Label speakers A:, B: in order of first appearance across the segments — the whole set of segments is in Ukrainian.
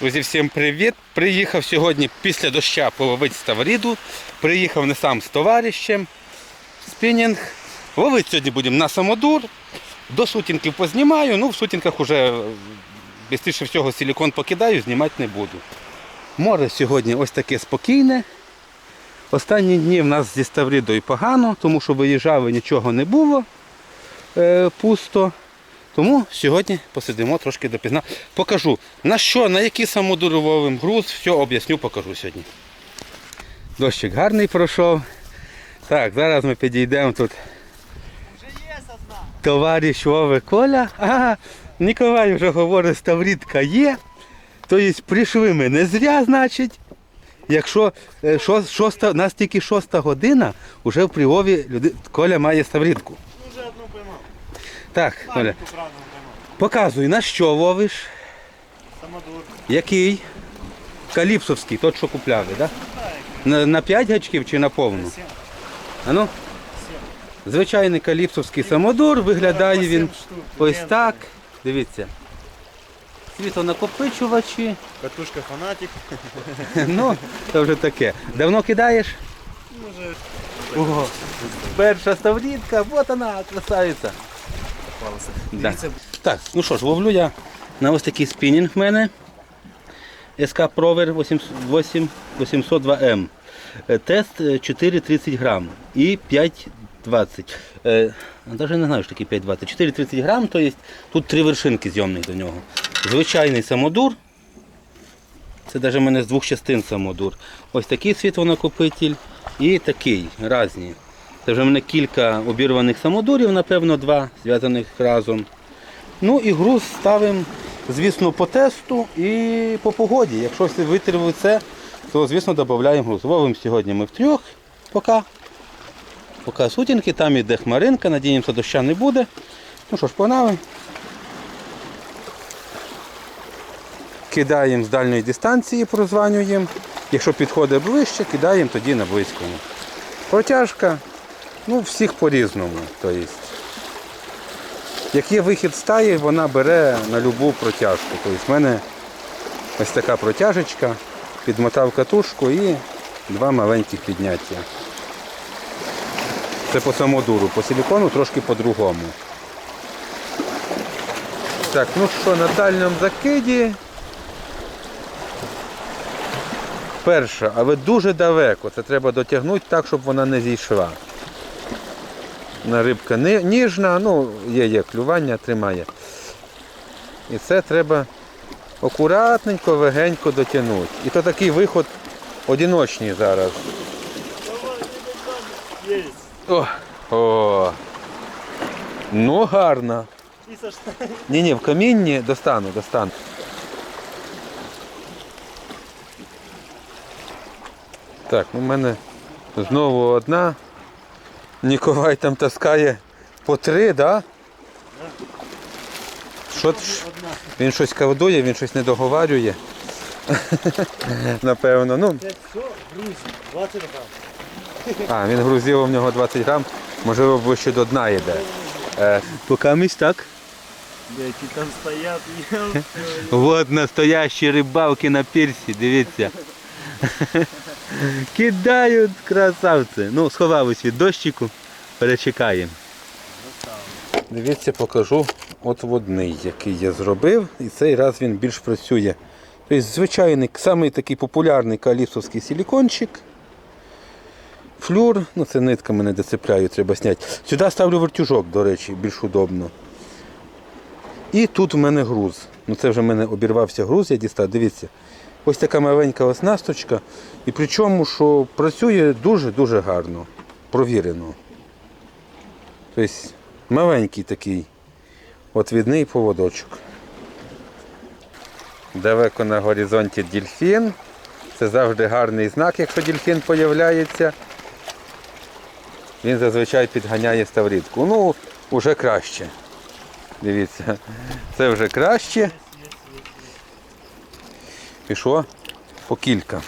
A: Друзі, всім привіт! Приїхав сьогодні після доща половити ставріду. Приїхав не сам з товаришем. Спінінг. Ловити сьогодні будемо на самодур. До сутінків познімаю, ну в сутінках вже більше всього силікон покидаю, знімати не буду. Море сьогодні ось таке спокійне. Останні дні в нас зі ставрідою погано, тому що виїжджали, нічого не було е, пусто. Тому сьогодні посидимо трошки допізна. Покажу, на що, на які самодури груз, все об'ясню, покажу сьогодні. Дощик гарний пройшов. Так, зараз ми підійдемо тут. Товариш Вове Коля. Ага, Ніколай вже говорить, ставрідка є. Тобто прийшли ми не зря, значить. Якщо е, шо- шоста, нас тільки шоста година, вже в Привові Коля має ставрідку. Так,
B: поймав.
A: показуй, на що ловиш?
B: Самодур.
A: Який? Каліпсовський, тот, що купляли, так? Да? На, на 5 гачків чи на повну? А ну? Звичайний каліпсовський самодур, виглядає він ось так. Дивіться. Світлонакопичувачі.
B: Катушка фанатик.
A: Ну, це вже таке. Давно кидаєш?
B: Може
A: Ого. Перша ставрідка, от вона, красавиця.
B: Попалося.
A: Да. Так, ну що ж, ловлю я на ось такий спінінг в мене. СК 8 802М. Е, Тест е, 4,30 грам і 5,20. Е, Навіть не знаю, що таке 5,20. 4,30 грам, то є тут три вершинки зйомних до нього. Звичайний самодур. Це навіть в мене з двох частин самодур. Ось такий світлонакопитель і такий, різні. Це вже в мене кілька обірваних самодурів, напевно, два зв'язаних разом. Ну і груз ставимо, звісно, по тесту і по погоді. Якщо всі витримали це, то звісно додаємо груз. Ловимо сьогодні ми втрьох, поки. Поки сутінки, там іде хмаринка, надіємося, доща не буде. Ну що ж, погнали. Кидаємо з дальньої дистанції, прозванюємо. Якщо підходить ближче, кидаємо тоді на близькому. Протяжка, ну, всіх по-різному. Тобто, як є вихід стаї, вона бере на любу протяжку. Тобто, в мене ось така протяжечка, підмотав катушку і два маленьких підняття. Це по самодуру, по силікону трошки по-другому. Так, ну що, на дальньому закиді. Перша, але дуже далеко. Це треба дотягнути так, щоб вона не зійшла. Рибка ніжна, ну, є, є клювання, тримає. І це треба акуратненько, легенько дотягнути. І то такий виход одиночний зараз. О, о. Ну гарно. Ні, ні, в камінні достану, достану. Так, у мене знову одна. Ніколай там таскає по три, да? Що, він щось кавдує, він щось не договарює. Напевно. Ну,
B: Це все, друзі. 20 грам.
A: а, він грузив у нього 20 грам, можливо, ближче до дна йде. Е, поки місь так.
B: Які там стоять.
A: Вот настоящі рибалки на пірсі, дивіться. Кидають красавці. Ну, сховались від дощику, перечекаємо. Дивіться, покажу от водний, який я зробив, і цей раз він більш працює. Тобто звичайний, самий такий популярний каліпсовський силікончик. Флюр, ну це нитками не доцепляю, треба зняти. Сюди ставлю вертюжок, до речі, більш удобно. І тут в мене груз. Ну це вже в мене обірвався груз, я дістав. Дивіться. Ось така маленька оснасточка. І причому, що працює дуже-дуже гарно, провірено. Тобто маленький такий отвідний поводочок. Далеко на горизонті дельфін. Це завжди гарний знак, якщо дельфін з'являється. Він зазвичай підганяє ставрідку. Ну, вже краще. Дивіться, це вже краще. Пішло по кілька.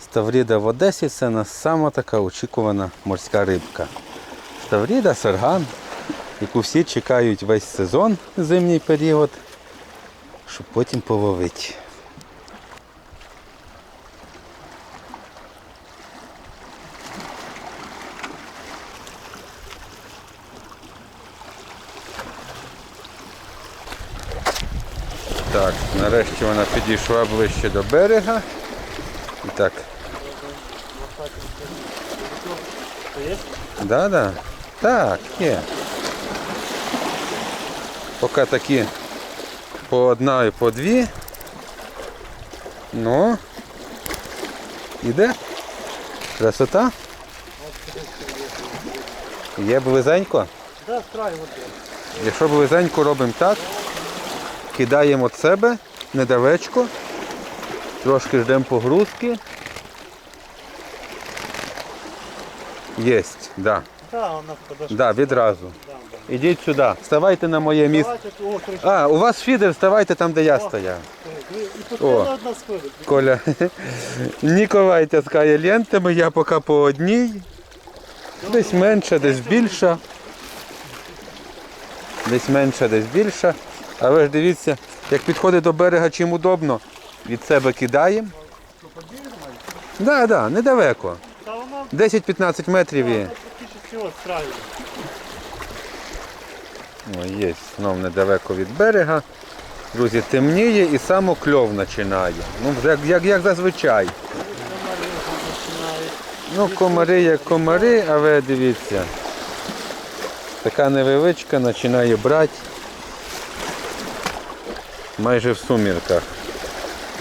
A: Ставріда в Одесі це на сама така очікувана морська рибка. Ставріда, сарган, яку всі чекають весь сезон, зимній період. щоб потім половити. Так, нарешті вона підійшла ближче до берега. І так? Да, да. Так, є. Поки такі по одна і по дві. Ну. Іде. Красота. Є близенько.
B: Да, вот
A: Якщо близенько робимо так, кидаємо від себе недалечко, трошки ждемо погрузки. Єсть, да.
B: Да, подошла.
A: Да, відразу. Ідіть сюди. Вставайте на моє місце. А, у вас фідер, вставайте там, де я стояв.
B: одна сходит.
A: Коля, Ніколай тяскає лентами, я поки по одній. Десь менше, десь більше. Десь менше, десь більше. Але ж дивіться, як підходить до берега, чим удобно. Від себе кидаємо. Так, да, да, недалеко. 10-15 метрів
B: страйвит.
A: О, є, знов недалеко від берега. Друзі, темніє і само кльов починає. Ну, як, як, як зазвичай. Ну, комари як комари, але дивіться. Така невеличка починає брати майже в сумірках.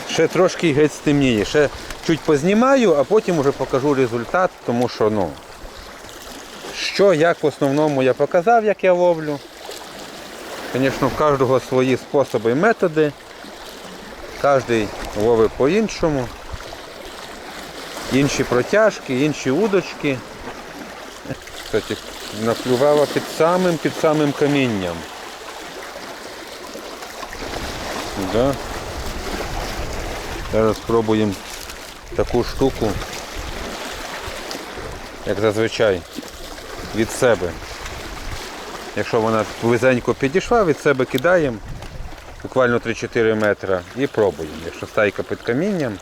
A: Ще трошки геть стемніє. Ще чуть познімаю, а потім вже покажу результат, тому що ну. Що, як в основному я показав, як я ловлю. Звісно, в кожного свої способи і методи. Кожен ловить по-іншому. Інші протяжки, інші удочки. Кстати, наклювала під самим під самим камінням. Да. Зараз спробуємо таку штуку, як зазвичай, від себе. Якщо вона близенько підійшла, від себе кидаємо буквально 3-4 метри і пробуємо. Якщо стайка під камінням.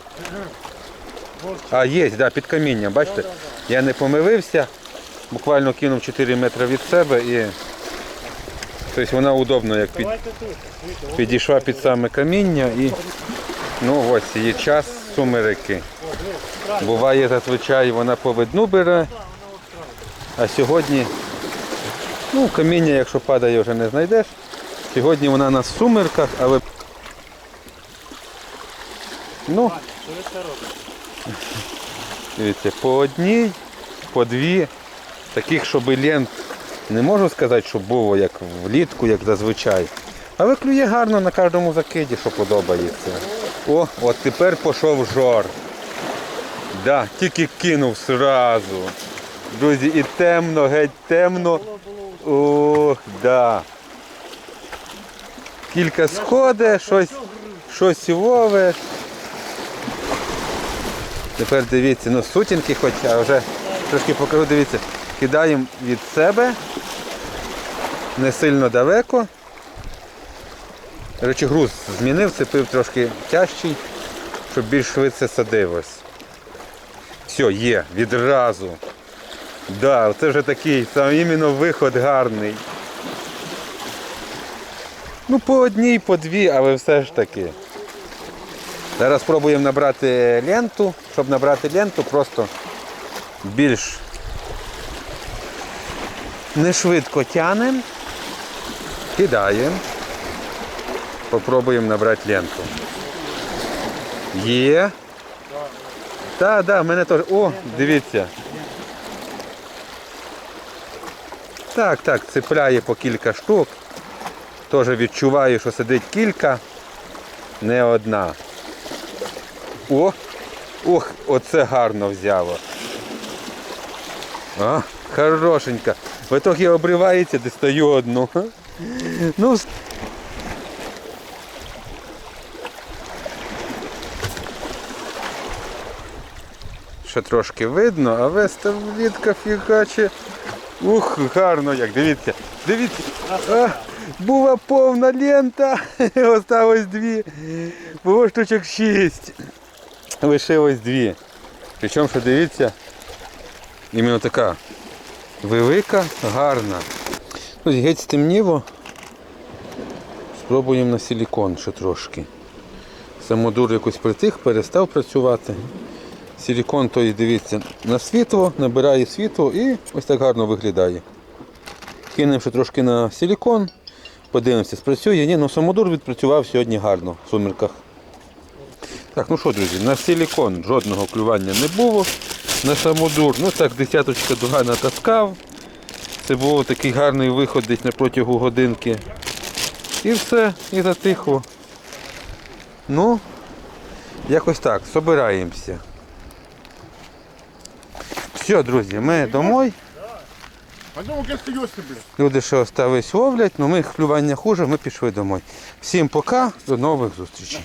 A: А, є, да, під камінням, бачите? Я не помилився, буквально кинув 4 метри від себе і тобто вона удобно як під, підійшла під саме каміння і ну ось її час сумерики. Буває зазвичай вона по видну бере, а сьогодні ну, каміння, якщо падає, вже не знайдеш. Сьогодні вона на сумерках, але ну? Дивіться, по одній, по дві. Таких, щоб лент, не можу сказати, щоб було як влітку, як зазвичай. Але клює гарно на кожному закиді, що подобається. О, от тепер пішов жор. Да, тільки кинув сразу. Друзі, і темно, геть темно. Ох, да. Кілька сходить, щось, щось ловиш. Тепер дивіться, ну сутінки хоч, а вже трошки покажу, дивіться, кидаємо від себе, не сильно далеко. Речі, груз змінив, цепив трошки тяжчий, щоб більш швидше садилось. Все, є, відразу. Да, це вже такий, сам іменно виход гарний. Ну, по одній, по дві, але все ж таки. Зараз спробуємо набрати ленту. Щоб набрати ленту, просто більш не швидко тянемо, кидаємо. Попробуємо набрати ленту. Є. Так, так, в мене теж. О, дивіться. Так, так, цепляє по кілька штук. Теж відчуваю, що сидить кілька, не одна. О! Ох, оце гарно взяло. А, хорошенька. В итоге обривається, дістаю одну. Ну, ще трошки видно, а веста влітка фігаче. Ух, гарно як, дивіться. Дивіться. А, Була повна лента, осталось дві. Було штучок шість. Лишилось дві. Причому, що дивіться, іменно така велика, гарна. Ось геть стемніло. Спробуємо на силікон ще трошки. Самодур якось притих, перестав працювати. Силікон той, дивіться, на світло, набирає світло і ось так гарно виглядає. Кинемо ще трошки на силікон, подивимося, спрацює. Ні, ну самодур відпрацював сьогодні гарно в сумерках. Так, ну що, друзі, на силікон жодного клювання не було. На самодур, ну так, десяточка дуга натаскав. Це був такий гарний виход десь на протягу годинки. І все, і затихло. Ну, якось так, собираємося. Все, друзі, ми домой.
C: Ну?
A: Люди ще остались ловлять, але ми клювання хуже, ми пішли домой. Всім пока, до нових зустрічей.